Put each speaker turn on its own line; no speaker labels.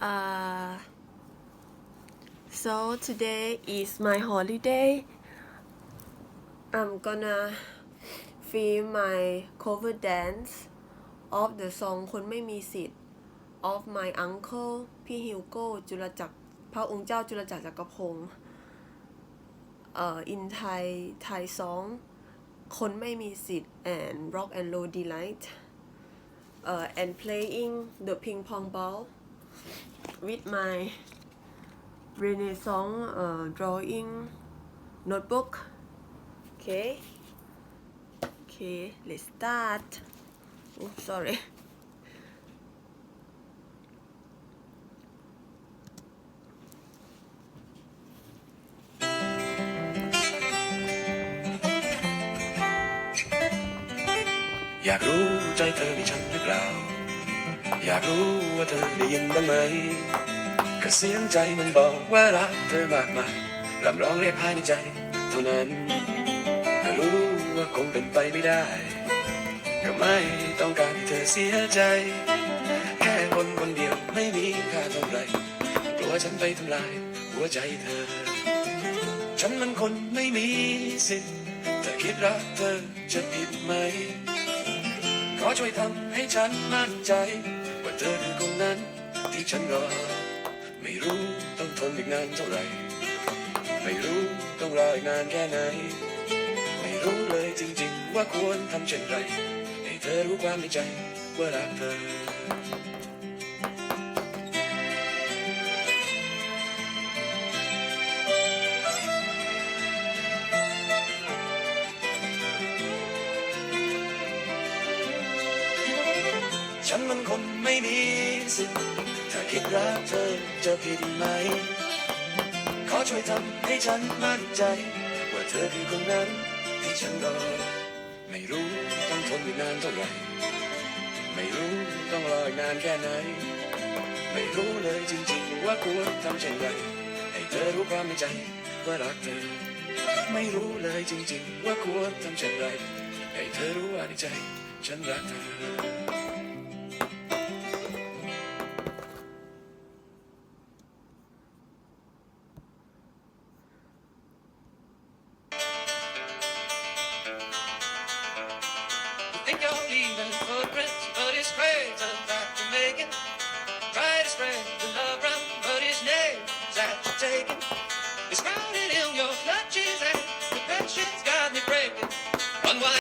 Uh, so today is my holiday. I'm gonna film my cover dance of the song คนไม่มีสิทธิ์ of my uncle พี่ฮิวโก้จุลจักรพระองค์เจ้าจุลจักรจักรพงศ์เอ่อ in Thai Thai song คนไม่มีสิทธิ์ and rock and roll delight เอ่อ and playing the ping pong ball with my Renaissance uh, drawing notebook. Okay. Okay, let's start. Oh, sorry.
อยากรู้ใจเธอมีฉันหรือเปล่า อยากรู้ว่าเธอได้ยินบ้างไหมก็เสียงใจมันบอกว่ารักเธอมากมายรำร้องเรียกภายในใจเท่านั้นก็รู้ว่าคงเป็นไปไม่ได้ ก็ไม่ต้องการให้เธอเสียใจ แค่คนคนเดียวไม่มีค่าเท่าไรกลัวฉันไปทำลายหัวใจเธอ ฉันมันคนไม่มีสิทธิ์ถ้าคิดรักเธอจะผิดไหม ขอช่วยทำให้ฉันมั่นใจ เธอคือคนนั้นที่ฉันรอ ไม่รู้ต้องทนอีกนานเท่าไหร่ ไม่รู้ต้องรออีกนานแค่ไหน ไม่รู้เลยจริงๆ ว่าควรทำเช่นไร ให้เธอรู้ความในใจว่ารักเธอ ฉันมันคนไม่มีสิทธิ์ถ้าคิดรักเธอจะผิดไหม ขอช่วยทำให้ฉันมั่นใจ ว่าเธอคือคนนั้นที่ฉันรอ ไม่รู้ต้องทนอีกนานเท่าไหร่ ไม่รู้ต้องรออีกนานแค่ไหน ไม่รู้เลยจริงๆว่าควรทำเช่นไร ให้เธอรู้ความในใจว่ารักเธอ ไม่รู้เลยจริงๆว่าควรทำเช่นไร ให้เธอรู้ว่าในใจฉันรักเธอ It's now.